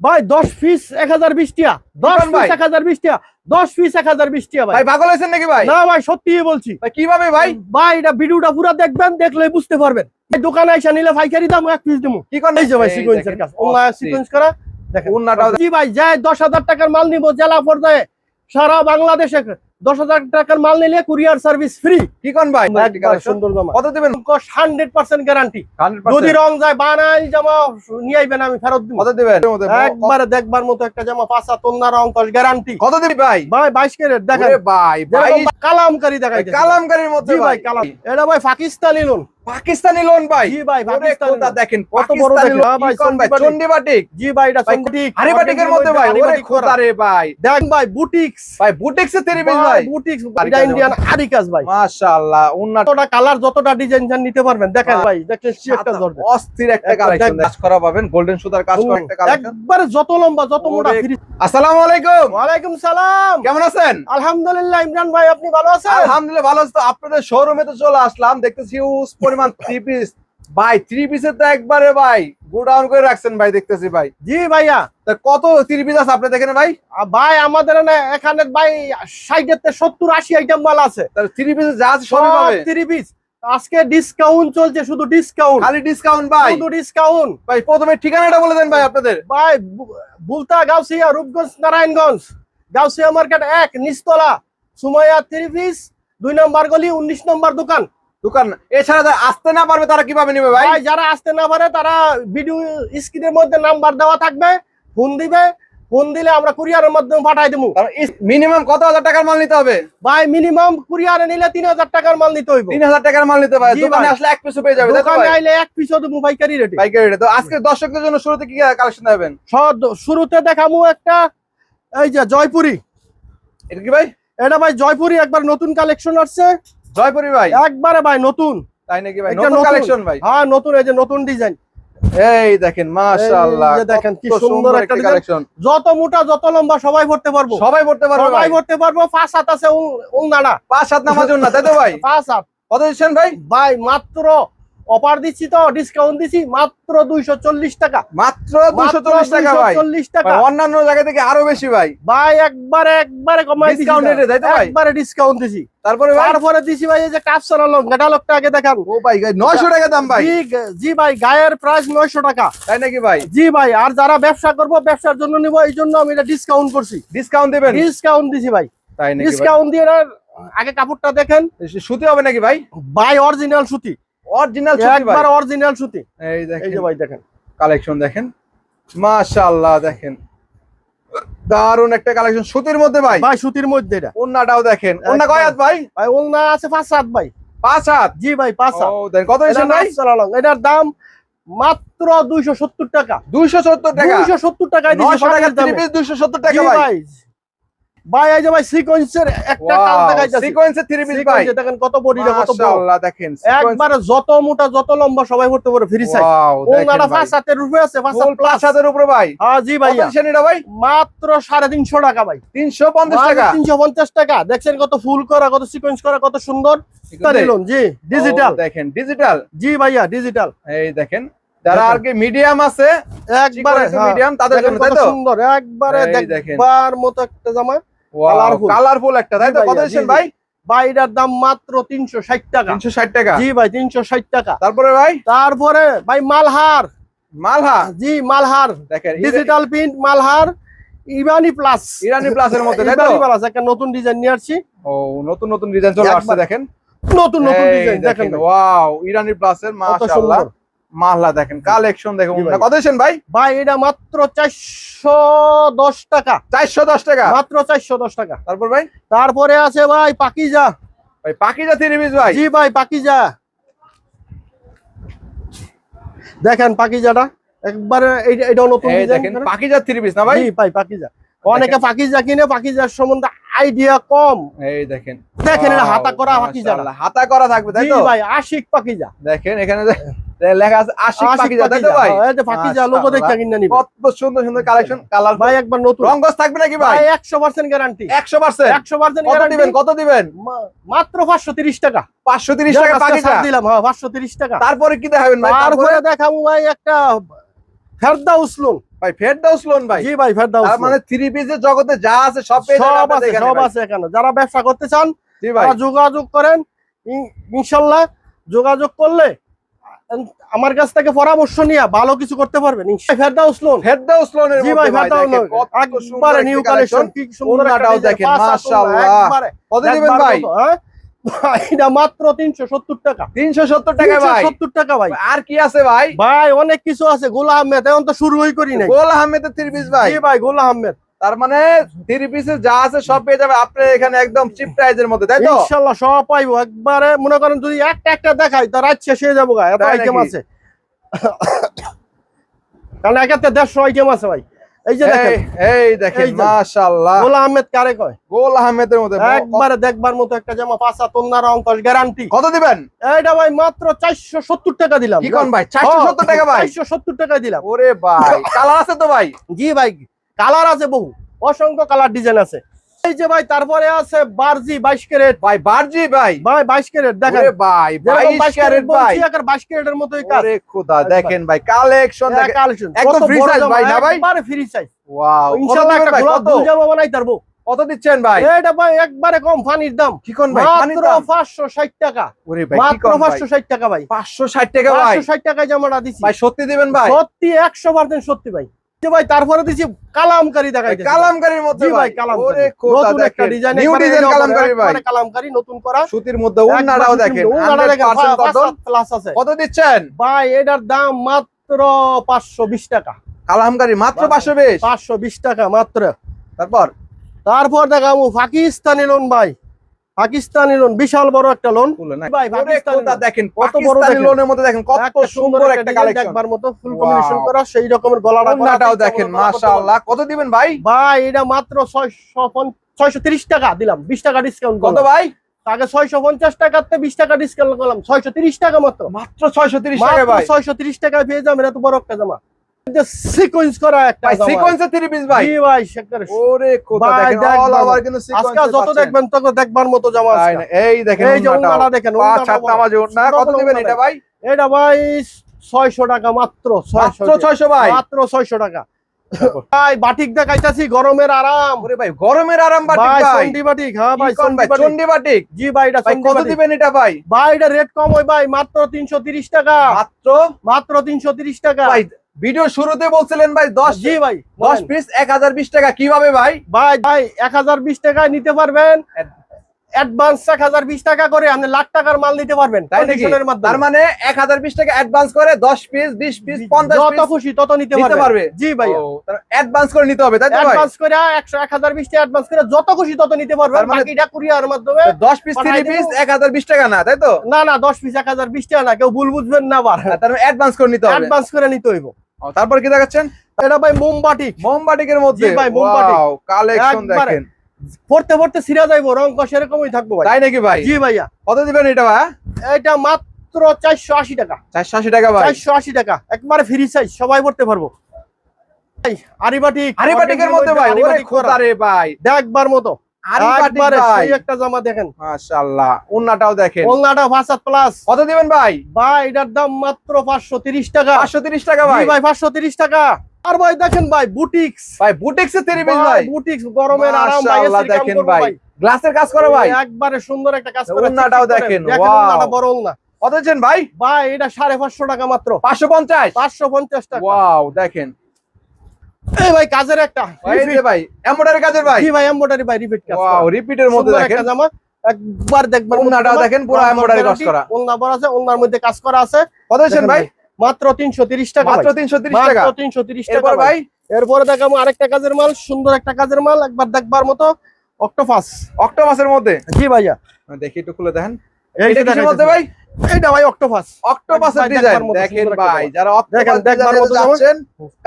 ভাই দশ পিস এক হাজার বিশ টিয়া। ভাই? পিস এক হাজার বিশ টিয়া। দশ পিস এক হাজার বিশ ভাই। ভাই পাগল হইছেন নাকি ভাই? না ভাই সত্যিই বলছি। ভাই কীভাবে ভাই? ভাই এটা ভিডিওটা পুরো দেখবেন দেখলে বুঝতে পারবেন। এই দোকানে এসে নিলে পাইকারি দাম এক পিস দেবো কি করে এই যে ভাই সিকোয়েন্সের কাছে ওনা সিকোয়েন্স করা দেখেন। ওনাটাও জি ভাই যায় দশ হাজার টাকার মাল নিব জেলা পর্যায়ে সারা বাংলাদেশে দশ হাজার টাকার মাল নিলে কুরিয়ার সার্ভিস ফ্রি কি কন ভাই? সুন্দর জামা। কত দেবেন? হান্ড্রেড পার্সেন্ট গ্যারান্টি যদি রং যায় বানাই জামা নিয়ে আইবেন আমি ফেরত দিব। কত দেবেন? একবারে দেখবার মতো একটা জামা পাঁচা তোলনা রং কস গ্যারান্টি কত দিবি ভাই? ভাই বাইশ ক্যারেট দেখেন। ভাই ভাই। কালামকারি দেখাই কালামকারীর মধ্যে ভাই ভাই। কালাম। এটা ভাই পাকিস্তানি লোন। পাকিস্তানি লোন ভাই। জি ভাই ওরে পাকিস্তানি দেখেন কত বড় দেখেন, লোন ভাই, কি কোন ভাই? চন্ডীবাটিক। চন্ডিবাটিক জি ভাই এটা ভাই, চন্ডিক হারিবাটিকের মধ্যে ভাই ওরে খোদা রে ভাই। দেখ ভাই বুটিক্স। ভাই বুটিক্স এর থ্রি পিস ভাই। বুটিক্স এটা ইন্ডিয়ান আরিকাজ ভাই। মাশাআল্লাহ উন্নত যতটা কালার যতটা ডিজাইন জান নিতে পারবেন। দেখেন ভাই দেখেন কি একটা জর্জেট। অস্থির একটা কালেকশন কাজ করা পাবেন গোল্ডেন সুতার কাজ করা একটা কালেকশন একবারে যত লম্বা যত মোটা ফ্রি আসসালামু আলাইকুম। ওয়ালাইকুম সালাম। কেমন আছেন? আলহামদুলিল্লাহ ইমরান ভাই আপনি ভালো আছেন? আলহামদুলিল্লাহ ভালো আছি। তো আপনাদের শোরুমে তো চলে আসলাম। দেখতেছি পরিমাণ থ্রি পিস ভাই থ্রি পিসের তো একবারে ভাই গোডাউন করে রাখছেন ভাই দেখতেছি ভাই। জি ভাইয়া তা কত থ্রি পিস আছে আপনি দেখেন ভাই? ভাই আমাদের এখানে এখানে ভাই ষাটের সত্তর আশি আইটেম মাল আছে। তাহলে থ্রি পিসে যা আছে সবই পাবে। থ্রি পিস আজকে ডিসকাউন্ট চলছে শুধু ডিসকাউন্ট খালি ডিসকাউন্ট ভাই। শুধু ডিসকাউন্ট ভাই প্রথমে ঠিকানাটা বলে দেন ভাই আপনাদের। ভাই বুলতা গাউসিয়া রূপগঞ্জ নারায়ণগঞ্জ। গাউসিয়া মার্কেট এক নিস্তলা সুমাইয়া থ্রি পিস দুই নম্বর গলি উনিশ নম্বর দোকান। দোকান। এছাড়া যারা আসতে না পারবে তারা কীভাবে নেবে ভাই? যারা আসতে না পারে তারা ভিডিও স্ক্রিনের মধ্যে নাম্বার দেওয়া থাকবে ফোন দিবে ফোন দিলে আমরা কুরিয়ারের মাধ্যমে পাঠাই দেবো। মিনিমাম কত হাজার টাকার মাল নিতে হবে? ভাই মিনিমাম কুরিয়ারে নিলে তিন হাজার টাকার মাল নিতে হইব। তিন হাজার টাকার মাল নিতে দোকানে আসলে এক পিসও পেয়ে যাবে দোকানে আইলে এক পিছু দেবো পাইকারি রেটে পাইকারি রেটে। তো আজকে দর্শকদের জন্য শুরুতে কি কালেকশন দেবেন? শুরুতে দেখামু একটা এই যে জয়পুরি। এটা কি ভাই? এটা ভাই জয়পুরি একবার নতুন কালেকশন আসছে। জয়পুরি ভাই। একবারে ভাই নতুন। তাই নাকি ভাই? নতুন। কালেকশন ভাই। হ্যাঁ নতুন এই যে নতুন ডিজাইন এই দেখেন মাশাআল্লাহ দেখেন কি সুন্দর একটা কালেকশন যত মোটা যত লম্বা সবাই পড়তে পারব। সবাই পড়তে পারব সবাই পড়তে পারব পাঁচ সাত আছে উংনাড়া পাঁচ সাত নামাজ না তাই তো ভাই? পাঁচ সাত কত দিচ্ছেন ভাই? ভাই মাত্র অফার দিচ্ছি তো ডিসকাউন্ট দিচ্ছি মাত্র দুইশো চল্লিশ টাকা। মাত্র দুশো চল্লিশ টাকা ভাই। চল্লিশ টাকা। অন্যান্য জায়গা থেকে আরও বেশি ভাই। ভাই একবারে একবারে কমাই দিছি Discount তাই তো ভাই? একবারে ডিসকাউন্ট দিছি তারপরে তারপরে দিছি ভাই এই যে কাপসারা লোক গাটা লোকটা আগে দেখান। ও ভাই নয়শো টাকা দাম ভাই। জি ভাই গায়ের প্রাইস নয়শো টাকা। তাই নাকি ভাই? জি ভাই আর যারা ব্যবসা করব ব্যবসার জন্য নিবো এই জন্য আমি এটা ডিসকাউন্ট করছি। ডিসকাউন্ট দিবেন? ডিসকাউন্ট দিছি ভাই। তাই নাকি ডিসকাউন্ট দিয়ে আগে কাপড়টা দেখেন। সুতি হবে নাকি ভাই? ভাই অরিজিনাল সুতি। অরিজিনাল সুতি ভাই। একবার অরিজিনাল সুতি। এই এই দেখেন যে ভাই দেখেন। কালেকশন দেখেন। মাশাআল্লাহ দেখেন। দারুণ একটা কালেকশন সুতির মধ্যে ভাই। ভাই সুতির মধ্যে এটা। ওন্নাটাও দেখেন। ওন্না কয় হাত ভাই? ভাই ওলনা আছে পাঁচ সাত ভাই। পাঁচ হাত? জি ভাই পাঁচ সাত ও দেখেন কত দিচ্ছেন ভাই? এটার দাম মাত্র দুইশো সত্তর টাকা। দুইশো সত্তর টাকা। দুইশো সত্তর টাকায় দিছি নয়শো টাকা বাড়ির দামে। থ্রি পিস দুইশো সত্তর টাকা জি ভাই। ভাই ভাই এই যে ভাই সিকোয়েন্সের একটা কাল দেখাইতাছি। সিকোয়েন্সের থ্রি পিস ভাই। দেখেন কত বডিটা কত মাশাআল্লাহ দেখেন একবারে যত মোটা যত লম্বা সবাই করতে পারে ফ্রি সাইজ ওনারা পাঁচ হাতের রূপে আছে পাঁচ হাত ফুল পাঁচ প্লাস হাতের উপরে ভাই। হ্যাঁ জি ভাইয়া। এটা ভাই? মাত্র সাড়ে তিনশো টাকা ভাই। তিনশো পঞ্চাশ টাকা? তিনশো পঞ্চাশ টাকা। দেখছেন কত ফুল করা কত সিকোয়েন্স করা কত সুন্দর? লোন জি ডিজিটাল দেখেন ডিজিটাল জি ভাইয়া ডিজিটাল এই দেখেন যারা আর কি মিডিয়াম আছে একবারে মিডিয়াম তাদের জন্য, তাই তো? সুন্দর একবারে দেখেন। দেখবার মতো একটা জামা। কালারফুল একটা তাই তো? কত দিচ্ছেন ভাই? ভাই এটার দাম মাত্র তিনশো ষাট টাকা। তিনশো ষাট টাকা। জি ভাই তিনশো ষাট টাকা। তারপরে ভাই? তারপরে ভাই মালহার। মালহা জি মালহার। দেখেন ডিজিটাল প্রিন্ট মালহার ইরানি প্লাস ইরানি প্লাসের মধ্যে ইরানি প্লাস একটা নতুন ডিজাইন নিয়ে আসছি। ও নতুন নতুন ডিজাইন চলে আসছে দেখেন। নতুন নতুন ডিজাইন দেখেন ওয়াও ইরানি প্লাসের কত মাশাআল্লাহ। মাহলা দেখেন কালেকশন দেখেন। কত দিচ্ছেন ভাই? ভাই এটা মাত্র চারশো দশ টাকা। চারশো দশ টাকা? মাত্র চারশো দশ টাকা। তারপর ভাই? তারপরে আছে ভাই পাকিজা। ভাই পাকিজা থ্রি পিস ভাই। জি ভাই পাকিজা। দেখেন পাকিজাটা। একবারে এইটা- এটাও নতুন দেখেন পাকিজা থ্রি পিস না ভাই? জি ভাই পাকিজা। অনেকে পাকিজা কিনে পাকিজার সম্বন্ধে আইডিয়া কম। এই দেখেন। দেখেন এটা হাতা করা পাকিজা হাতা করা থাকবে তাই জি তো? ভাই আশিক পাকিজা। দেখেন এখানে লেখা আছে আশিক আশিক পাকিজা তাই তো ভাই? হ্যাঁ, এই যে পাকিজা লোগো দেখে মাশাআল্লাহ। নিবে। কত সুন্দর সুন্দর কালেকশন কালার ভাই একবার নতুন। থাকবে নাকি ভাই? গ্যারান্টি কত দিবেন কত দিবেন? মাত্র পাঁচশো তিরিশ টাকা। পাঁচশো তিরিশ যাক, টাকা পাকিজা? দিলাম হ্যাঁ টাকা। তারপরে কি দেখাবেন ভাই? তারপরে তারপরে? দেখাবো ভাই একটা ফেরদা উসলুন ভাই ফেরদাউস লোন ভাই। জি ভাই ফেরদাউস তার মানে থ্রি পিসের জগতে যা আছে সব পেয়ে সব আছে সব আছে এখানে। যারা ব্যবসা করতে চান জি ভাই। যোগাযোগ করেন। ইন- ইনশাল্লাহ যোগাযোগ করলে আমার কাছ থেকে পরামর্শ নিয়ে ভালো কিছু করতে পারবেন। ইনশাল্লাহ ফেরদাউস লোন ফেরদাউস লোনের জি ভাই ভাই ফেরদাউস দেখেন লোন একবারে নিউ কালেকশন কি সুন্দর design, দেখেন, মাশাআল্লাহ। কত দিবেন ভাই? হ্যাঁ? এটা মাত্র তিনশো সত্তর টাকা। তিনশো সত্তর টাকা ভাই। সত্তর টাকা ভাই। আর কি আছে ভাই? ভাই অনেক কিছু আছে গোলা আহমেদ এখন তো শুরুই করি নাই। গোল আহমেদের থ্রি ভাই। ভাই গোলা আহমেদ। তার মানে থ্রি পিসের যা আছে সব পেয়ে যাবে। আপনি এখানে একদম চিপ প্রাইজের মধ্যে তাই তো? ইনশাল্লাহ সব পাইবো। একবারে মনে করেন যদি একটা একটা দেখাই তো রাত শেষ হয়ে যাব গা, এত আইটেম আছে। কারণ একাতে দেড়শো আইটেম আছে ভাই। এই যে দেখেন। এই- এই দেখেন মাশাআল্লাহ। গোলা আহমেদ কারে কয়? গোল আহমেদের মধ্যে একবারে দেখবার মতো একটা জামা পাঁচা তন্নার অঙ্কশ গ্যারান্টি কত দিবেন? এইটা ভাই মাত্র চারশো সত্তর টাকা দিলাম। কি কোন ভাই? টাকা ভাই? চারশো সত্তর টাকা দিলাম। ওরে ভাই কালার আছে তো ভাই। জি ভাই কালার আছে বহু অসংখ্য কালার ডিজাইন আছে। এই যে ভাই তারপরে আছে বারজি বাইশ ক্যারেট। ভাই বারজি ভাই। ভাই বাইশ ক্যারেট দেখেন। ভাই 22 ক্যারেট ভাই। বাইশ ক্যারেটের মতোই কাজ। ওরে খোদা দেখেন ভাই কালেকশন দেখেন। কালেকশন একদম free size ভাই, না ভাই? একবারে ফ্রি সাইজ ওয়াও ইনশাআল্লাহ একটা গোলাপ কত? জামা বানাই পারব কত দিচ্ছেন ভাই? এটা ভাই একবারে কম ফানির দাম। কি কোন ভাই? মাত্র দাম? পাঁচশো ষাট টাকা। ওরে ভাই মাত্র কোন ভাই? পাঁচশো ষাট টাকা ভাই। 560 টাকা ভাই? পাঁচশো ষাট টাকায় জামাটা দিচ্ছি ভাই সত্যি দিবেন ভাই? সত্যি একশো পার্সেন্ট সত্যি ভাই। ভাই তারপরে দিচ্ছি কালামকারি দেখাই কালামকারির মধ্যে ভাই কালামকারি। নতুন একটা ডিজাইন নিউ ডিজাইন কালামকারি ভাই। কালামকারি নতুন করা। সুতির মধ্যে উন্নাটাও দেখেন। 100% কত প্লাস আছে। কত দিচ্ছেন? ভাই এটার দাম মাত্র পাঁচশো বিশ টাকা। কালামকারি মাত্র বাহ। 520 পাঁচশো বিশ টাকা মাত্র। তারপর? তারপর দেখাবো পাকিস্তানি লোন ভাই। পাকিস্তানি লোন বিশাল বড় একটা লোন ভাই। দেখেন? কত বড় লোনের মধ্যে দেখেন কত সুন্দর একটা কালেকশন দেখবার মতো ফুল কম্বিনেশন করা সেই রকমের গলাটা করা, উন্নাটাও ঠিক দেখেন? তেমন গলা করতে মাশাআল্লাহ। কত দিবেন ভাই? ভাই এটা মাত্র ছয়শো ছয়শো তিরিশ টাকা দিলাম বিশ টাকা ডিসকাউন্ট কত ভাই? আগে ছয়শো পঞ্চাশ টাকাতে বিশ টাকা ডিসকাউন্ট করলাম ছয়শো তিরিশ টাকা মাত্র। মাত্র 630 টাকা ভাই। ছয়শো তিরিশ টাকায় পেয়ে যাবেন এত বড় একটা জামা। সিকোয়েন্স করা একটা সিকোয়েন্সে থ্রি পিস ভাই। জি ভাই সেক্টর ওরে খোদা দেখেন? অল ওভার কিন্তু আজকাল সিকোয়েন্সে যত দেখবেন তত দেখবার মতো জামা তাই এই দেখেন এই যে উন্নাটাও। দেখেন, পাঁচ সাত বড়। নামাজে কত দিবেন এটা ভাই? এটা ভাই ছয়শো টাকা মাত্র মাত্র 600 600 ভাই? মাত্র ছয়শো টাকা। ভাই বাটিক দেখাইতাছি গরমের আরাম। ওরে ভাই গরমের আরাম বাটিক ভাই চন্ডি বাটিক হ্যাঁ ভাই চন্ডি বাটিক। জি ভাই এটা ভাই কত দিবেন এটা ভাই? ভাই এটা রেট কম হয় ভাই মাত্র তিনশো তিরিশ টাকা। মাত্র? মাত্র তিনশো তিরিশ টাকা। ভাই ভিডিও শুরুতে বলছিলেন ভাই 10 জি ভাই 10 পিস 1020 টাকা কীভাবে ভাই? ভাই ভাই এক হাজার বিশ টাকায় নিতে পারবেন। অ্যাডভান্স এক হাজার বিশ টাকা করে আপনি লাখ টাকার মাল নিতে পারবেন তাই নাকি? কন্ডিশনের মাধ্যমে। তার মানে 1020 টাকা অ্যাডভান্স করে 10 পিস 20 পিস 50 যত খুশি তত নিতে নিতে পারবে। পারবে? জি ভাই। অ্যাডভান্স করে নিতে হবে তাই ভাই? অ্যাডভান্স করে একশো এক হাজার বিশ টাকা অ্যাডভান্স করে যত খুশি তত নিতে পারবেন তার মানে- বাকিটা কুরিয়ার মাধ্যমে 10 পিস পাঠাই 3 পিস দেবো। 1020 টাকা না তাই তো? না না দশ পিস এক হাজার বিশ টাকা না কেউ ভুল বুঝবেন না আবার। তার মানে অ্যাডভান্স করে নিতে হবে। অ্যাডভান্স করে নিতে হইব। তারপর কি দেখাচ্ছেন? এটা ভাই মোমবাটিক মোমবাটিকের মধ্যে। ভাই, মোমবাটিক। কালেকশন দেখেন। পড়তে পড়তে সিরা যাইবো রং কষ এরকমই থাকব ভাই। তাই নাকি ভাই? জি ভাইয়া। কত দিবেন এটা ভাই? এটা মাত্র চারশো আশি টাকা। 480 টাকা ভাই। চারশো আশি টাকা। একবারে ফ্রি সাইজ সবাই পড়তে পারব। ভাই, আরিবাটিক আরিবাটিকের মধ্যে ভাই ওরে আরিবাটিক করা। খোদা রে ভাই। দেখবার মতো। একবারে সেই একটা জামা দেখেন। মাশাআল্লাহ উন্নাটাও দেখেন। ওলনাটা ভাসাত প্লাস কত দিবেন ভাই? ভাই এটার দাম মাত্র পাঁচশো তিরিশ টাকা। 530 টাকা ভাই। ভাই পাঁচশো তিরিশ টাকা। আর ভাই দেখেন ভাই বুটিক্স ভাই বুটিক্স এর 3 ভাই। বুটিক্স গরমের আরাম ভাই দেখেন ভাই। গ্লাসের কাজ করে ভাই। একবারে সুন্দর একটা কাজ করে দেখেন, বড় কত ভাই? ভাই এটা সাড়ে পাঁচশো টাকা মাত্র। 550 পাঁচশো পঞ্চাশ টাকা। ওয়াও দেখেন। এই ভাই কাজের একটা। ভাই এমব্রয়ডারি কাজের ভাই। জি ভাই এমব্রয়ডারি ভাই রিপিট কাজ ওয়াও রিপিটের মধ্যে দেখেন। একটা জামা। একবার দেখবেন। ওড়নাটাও দেখেন, পুরো embroidery কাজ করা। ওড়না বড় আছে ওড়নার মধ্যে কাজ করা আছে। কত ভাই? মাত্র তিনশো তিরিশ টাকা মাত্র ভাই। 330 টাকা? মাত্র তিনশো তিরিশ টাকা ভাই। এরপরে দেখাবো আরেকটা কাজের মাল সুন্দর একটা কাজের মাল একবার দেখবার মতো। অক্টোপাস অক্টোপাসের মধ্যে? জি ভাইয়া। দেখি একটু খুলে দেখেন। ভাই? এইটা ভাই অক্টোপাস। অক্টোপাসের ডিজাইন দেখেন ভাই যারা দেখেন, অক্টোপাস দেখবার মতো যাচ্ছেন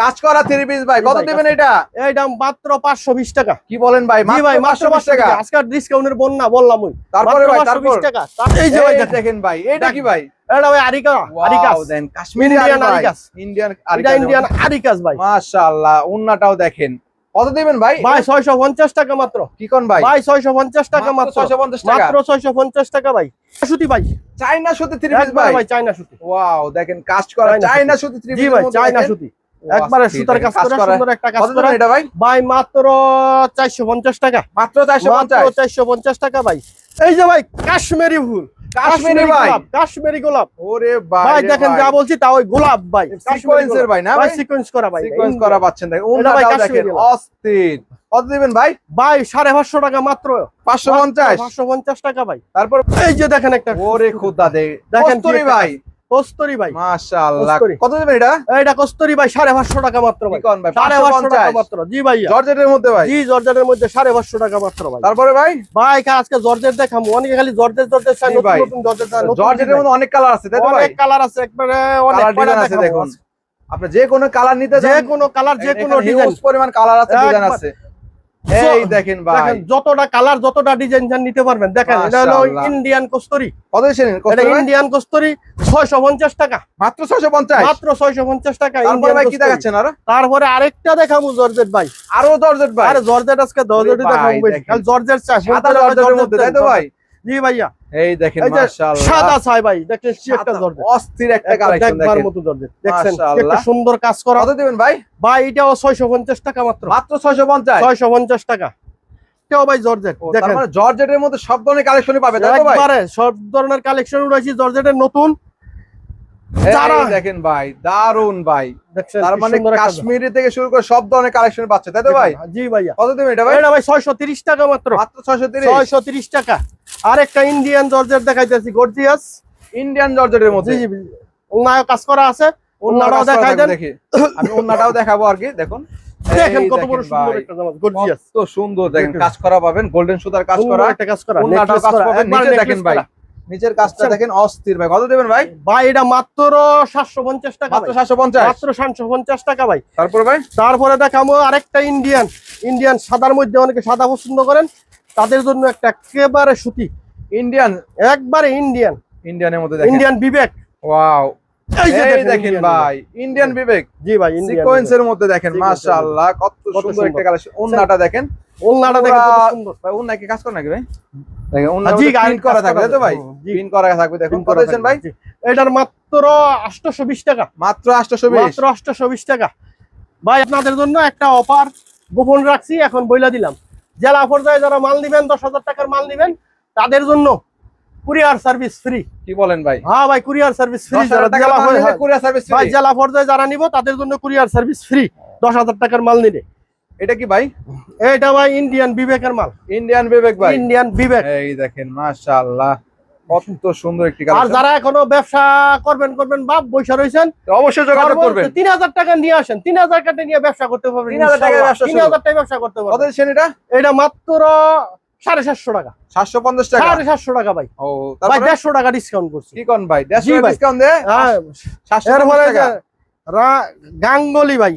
কাজ করা থ্রি পিস ভাই কত দিবেন এটা? এই দাম মাত্র পাঁচশো বিশ টাকা। কি বলেন ভাই ভাই মাত্র 520 টাকা? আজকাল ডিসকাউন্টের বন্যা বললাম ওই। তারপরে ভাই 520 তারপর? টাকা। এই যে ভাই দেখেন ভাই এটা কি ভাই? এটা ভাই আরিকা আরিকাস। দেন কাশ্মীরি আরিকাস। ইন্ডিয়ান আরিকাস। ইন্ডিয়ান আরিকাস ভাই। মাশাআল্লাহ উন্নাটাও দেখেন। কত দিবেন ভাই? ভাই ছয়শো পঞ্চাশ টাকা মাত্র। কি কোন ভাই? ভাই ছয়শো পঞ্চাশ টাকা মাত্র 650 টাকা। মাত্র ছয়শো পঞ্চাশ টাকা ভাই। সুতি ভাই। চাইনা সুতি থ্রি পিস ভাই। ভাই চাইনা সুতি ওয়াও দেখেন কাজ করা চাইনা সুতি থ্রি পিস ভাই চাইনা সুতি একবারে সুতার কাজ করা সুন্দর একটা কাজ করা। এটা ভাই? ভাই মাত্র চারশো পঞ্চাশ টাকা। মাত্র চারশো মাত্র পঞ্চাশ চারশো পঞ্চাশ টাকা ভাই। এই যে ভাই কাশ্মীরি ফুল। কাশ্মীরি ভাই। কাশ্মীরি গোলাপ। ওরে ভাই ভাই দেখেন যা বলছি তা ওই গোলাপ ভাই। সিকোয়েন্সের ভাই না ভাই? ভাই সিকোয়েন্স করা ভাই। সিকোয়েন্স করা পাচ্ছেন দেখেন এটা ভাই দেখেন অস্থির। কত দিবেন ভাই? ভাই সাড়ে পাঁচশো টাকা মাত্র। পাঁচশো পঞ্চাশ। পাঁচশো পঞ্চাশ টাকা ভাই। তারপর এই যে দেখেন একটা ওরে খুদা দে। দেখেন ভাই। কস্তরি ভাই। মাশাআল্লাহ। কত দিবেন এটা? কস্তরি ভাই টাকা মাত্র ভাই। কোন ভাই? সাড়ে পাঁচশো টাকা মাত্র। জি ভাইয়া। জর্জেটের মধ্যে ভাই? জি জর্জেটের মধ্যে সাড়ে পাঁচশো টাকা মাত্র ভাই। তারপরে ভাই? ভাই আজকে জর্জেট দেখাম। অনেকে খালি জর্জেট জর্জেট চাই নতুন ভাই। নতুন জর্জেট চাই জর্জেটের মধ্যে অনেক কালার আছে তাই তো ভাই? অনেক কালার আছে একবারে অনেক কালার আছে দেখুন। আপনি যে কোনো কালার নিতে যে কোনো কালার যে কোনো ডিজাইন পরিমাণ কালার আছে ডিজাইন আছে। এই দেখেন ভাই। যতটা কালার যতটা ডিজাইন চান নিতে পারবেন। দেখেন এটা হলো ইন্ডিয়ান কস্তরি। কত এটা ইন্ডিয়ান কস্তরি ছয়শো পঞ্চাশ টাকা। মাত্র 650 মাত্র ছয়শো পঞ্চাশ টাকা তারপরে ইন্ডিয়ান ভাই কি। দেখাচ্ছেন আর? তারপরে আরেকটা দেখাবো জর্জেট ভাই। আরও জর্জেট ভাই। আরে জর্জেট আজকে জর্জেটই দেখাবো বেশি। জর্জেট চাই সাদা জর্জেটের মধ্যে তাই তো ভাই? জি ভাইয়া। এই দেখেন মাশাআল্লাহ। সাদা ছাই ভাই দেখেন কি একটা জর্জেট। অস্থির একটা কালেকশন দেখেন একবার মতো জর্জেট। দেখেন একটা সুন্দর কাজ করা। কত দিবেন ভাই? ভাই এটাও ছয়শো পঞ্চাশ টাকা মাত্র। মাত্র 650 ছয়শো পঞ্চাশ টাকা। এটাও ভাই জর্জেট। দেখেন। মানে জর্জেটের মধ্যে সব ধরনের কালেকশনই পাবে তাই তো ভাই? একবারে সব ধরনের কালেকশন রয়েছে জর্জেটের নতুন দেখেন ভাই দারুণ ভাই। তার মানে কাশ্মীরি থেকে শুরু করে সব ধরনের কালেকশন পাচ্ছে তাই তো ভাই? জি ভাইয়া। কত দিবেন এটা ভাই? এটা ভাই ছয়শো তিরিশ টাকা মাত্র। মাত্র 630 ছয়শো তিরিশ টাকা। আর একটা ইন্ডিয়ান জর্জেট দেখাইতেছি গর্জিয়াস ইন্ডিয়ান জর্জেটের মধ্যে? জি ওনায় কাজ করা আছে দেখাই দেন। আমি দেখাবো আর কি দেখুন। দেখেন এই কত বড় সুন্দর একটা জামা গর্জিয়াস কত সুন্দর দেখেন। কাজ করা পাবেন গোল্ডেন সুতার কাজ করা। একটা কাজ করা ওন্নাটাও কাজ পাবেন নিচে দেখেন ভাই। নিচের কাজটা দেখেন অস্থির ভাই। কত দেবেন ভাই? ভাই এটা মাত্র সাতশো পঞ্চাশ টাকা মাত্র সাতশো পঞ্চাশ? মাত্র সাতশো পঞ্চাশ টাকা ভাই। তারপরে ভাই? তারপরে দেখাবো আরেকটা ইন্ডিয়ান ইন্ডিয়ান সাদার মধ্যে অনেকে সাদা পছন্দ করেন। তাদের জন্য একটা একেবারে সুতি। ইন্ডিয়ান একবারে ইন্ডিয়ান ইন্ডিয়ানের মধ্যে ইন্ডিয়ান বিবেক। ওয়াও দেখেন ভাই ইন্ডিয়ান বিবেক। জি ভাই ইন্ডিয়ান সিকোয়েন্সের মধ্যে দেখেন মাশাআল্লাহ কত সুন্দর। একটা কালেকশন ওন্নাটা দেখেন। ওলনাটা সুন্দর। ভাই ওন্না কি কাজ করে নাকি ভাই? দেখেন ওন্না জি, প্রিন্ট করা থাকবে তো ভাই। প্রিন্ট করা থাকবে দেখুন কত থাকবে, ভাই এটার মাত্র আটশোশো বিশ টাকা। মাত্র 820 মাত্র আটশোশো বিশ টাকা। ভাই আপনাদের জন্য একটা অফার গোপন রাখছি এখন বইলা দিলাম। জেলা পর্যায়ে যারা মাল দশ হাজার টাকার মাল নিবেন তাদের জন্য কুরিয়ার সার্ভিস ফ্রি। কি বলেন ভাই? হ্যাঁ ভাই কুরিয়ার সার্ভিস ফ্রি 10000 জেলা পর্যায়ে- কুরিয়ার সার্ভিস ভাই জেলা পর্যায়ে যারা নিব তাদের জন্য কুরিয়ার সার্ভিস ফ্রি। দশ হাজার টাকার মাল নিলে। এটা কি ভাই? এটা ভাই ইন্ডিয়ান বিবেকের মাল। ইন্ডিয়ান বিবেক ভাই। ইন্ডিয়ান বিবেক। এই দেখেন মাশাআল্লাহ। কত সুন্দর একটি আর যারা এখনও ব্যবসা করবেন করবেন বাপ বৈশা রয়েছেন অবশ্যই যোগাযোগ করবেন। তিন হাজার টাকা নিয়ে আসেন তিন হাজার টাকা নিয়ে ব্যবসা করতে পারবেন 3000 টাকায় ব্যবসা তিন শুরু। হাজার টাকা ব্যবসা করতে পারবেন। কত দিচ্ছেন এটা? এটা মাত্র সাড়ে সাতশো টাকা। 750 টাকা? সাড়ে সাতশো টাকা ভাই। ও ভাই তারপরে? দেড়শো টাকা ডিসকাউন্ট করছি। কি কোন ভাই? 150 ভাই। ডিসকাউন্ট দে? হ্যাঁ 750 টাকা। রা- গাঙ্গুলি ভাই।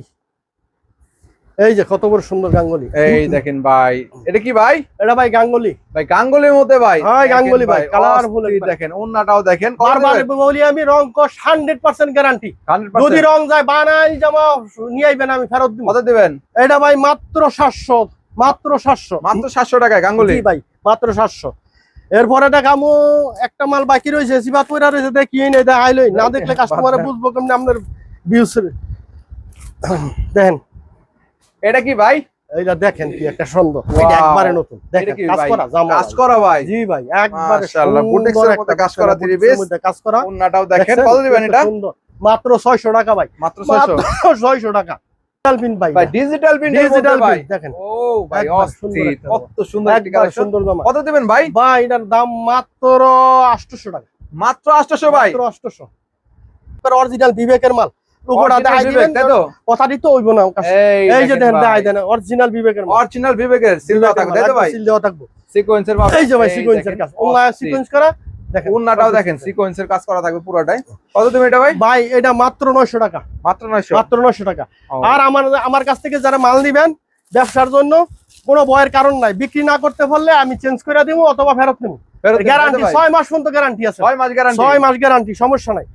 এই যে কত বড় সুন্দর গাঙ্গুলি। এই দেখেন ভাই। এটা কি ভাই? এটা ভাই গাঙ্গুলি। ভাই গাঙ্গুলির মধ্যে ভাই। হ্যাঁ, গাঙ্গুলি ভাই, কালারফুল দেখেন ওন্নাটাও দেখেন বারবার বলি আমি রং কস হান্ড্রেড পার্সেন্ট গ্যারান্টি যদি রং যায় বানাই জামা নিয়ে আইবেন আমি ফেরত দিব। কত দিবেন? এটা ভাই মাত্র সাতশো মাত্র সাতশো। মাত্র 700 টাকায় গাঙ্গুলি? জি ভাই মাত্র সাতশো। এরপরে দেখামু একটা মাল বাকি রয়েছে সিবাত পয়রা রয়েছে দেখি নেই দেখাইলই না দেখলে কাস্টমারে বুঝব কেমনি আপনার ভিউস দেখেন এটা কি ভাই? এইটা দেখেন কি একটা এটা একবারে নতুন। দেখেন কাজ করা জামা কাজ করা ভাই? জি ভাই একবারে মাশাআল্লাহ, বুটিক্সের একটা কাজ করা বুটিক্সের three মধ্যে কাজ করা। ওন্নাটাও দেখেন কত দিবেন এটা? সুন্দর। মাত্র 600 টাকা ভাই। মাত্র 600 600 টাকা। ডিজিটাল পিন ভাই ভাই ডিজিটাল প্রিন্ট ডিজিটাল পিন দেখেন। ও ভাই সুন্দর অস্থির কত সুন্দর একটি কালেকশন সুন্দর জামা। কত দিবেন ভাই? ভাই এটার দাম মাত্র 800 টাকা। মাত্র 800 ভাই? মাত্র 800 অরিজিনাল বিবেকের মাল। লোগোটা দেখাই দিবেন তাই তো? কথা দিতে হইব না এই যে দেখেন দেখাই দেন অরিজিনাল বিবেকের অরিজিনাল বিবেকের সিল দেওয়া থাকবে তাই তো ভাই? সিল দেওয়া থাকবে। সিকোয়েন্সের এই যে ভাই সিকোয়েন্সের কাজ। সিকোয়েন্স করা দেখেন উন্নাটাও দেখেন সিকোয়েন্সের কাজ করা থাকবে পুরোটাই। কত দিবেন এটা ভাই? ভাই এটা মাত্র 900 টাকা। মাত্র 900 মাত্র 900 টাকা। আর আমার আমার কাছ থেকে যারা মাল নিবেন ব্যবসার জন্য কোনো ভয়ের কারণ নাই। বিক্রি না করতে পারলে আমি চেঞ্জ করে দিব অথবা ফেরত নেব। গ্যারান্টি? ছয় মাস পর্যন্ত গ্যারান্টি আছে। ছয় মাস গ্যারান্টি ছয় মাস গ্যারান্টি সমস্যা নাই।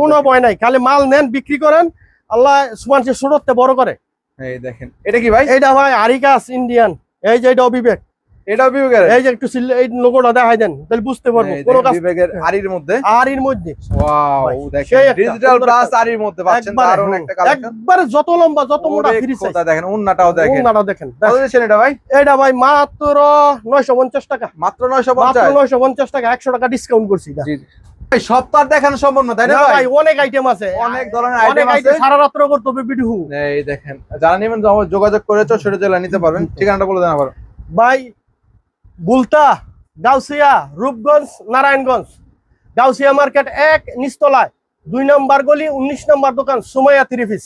কোনো ভয় নাই খালি মাল নেন বিক্রি করেন আল্লাহ সুমানসে বড় করে। এই দেখেন। এটা কি ভাই? এটা ভাই আরিকাস ইন্ডিয়ান এই যে এটা অবিবেক বিবেকের। এই যে একটু এই লোগোটা দেখাই দেন তাহলে বুঝতে পারব কোনো কাজ বিবেকের আরির মধ্যে। আর এর মধ্যে। ওয়াও দেখেন ডিজিটাল প্লাস আরির মধ্যে পাচ্ছেন দারুণ একটা কালেকশন একবারে যত লম্বা যত মোটা ফ্রি সাইজ দেখেন উন্নাটাও দেখেন। ওনারা দেখেন কত এটা ভাই? এটা ভাই মাত্র নয়শো পঞ্চাশ টাকা। মাত্র নয়শো মাত্র পঞ্চাশ? নয়শো পঞ্চাশ টাকা একশো টাকা ডিসকাউন্ট করছি এটা। জি আর দেখানো সম্ভব না তাই না ভাই? অনেক আইটেম আছে। অনেক ধরনের আইটেম আছে। সারা রাত্র করতে হবে বিডিহু এই দেখেন যারা নেবেন যোগাযোগ করে সেটা জেলা নিতে পারবেন। ঠিকানাটা বলে দেন আবার ভাই বুলতা, গাউসিয়া, রূপগঞ্জ, নারায়ণগঞ্জ। গাউসিয়া মার্কেট এক নিস্তলায় দুই নম্বর গলি, উনিশ নম্বর দোকান, সুমাইয়া থ্রি পিস।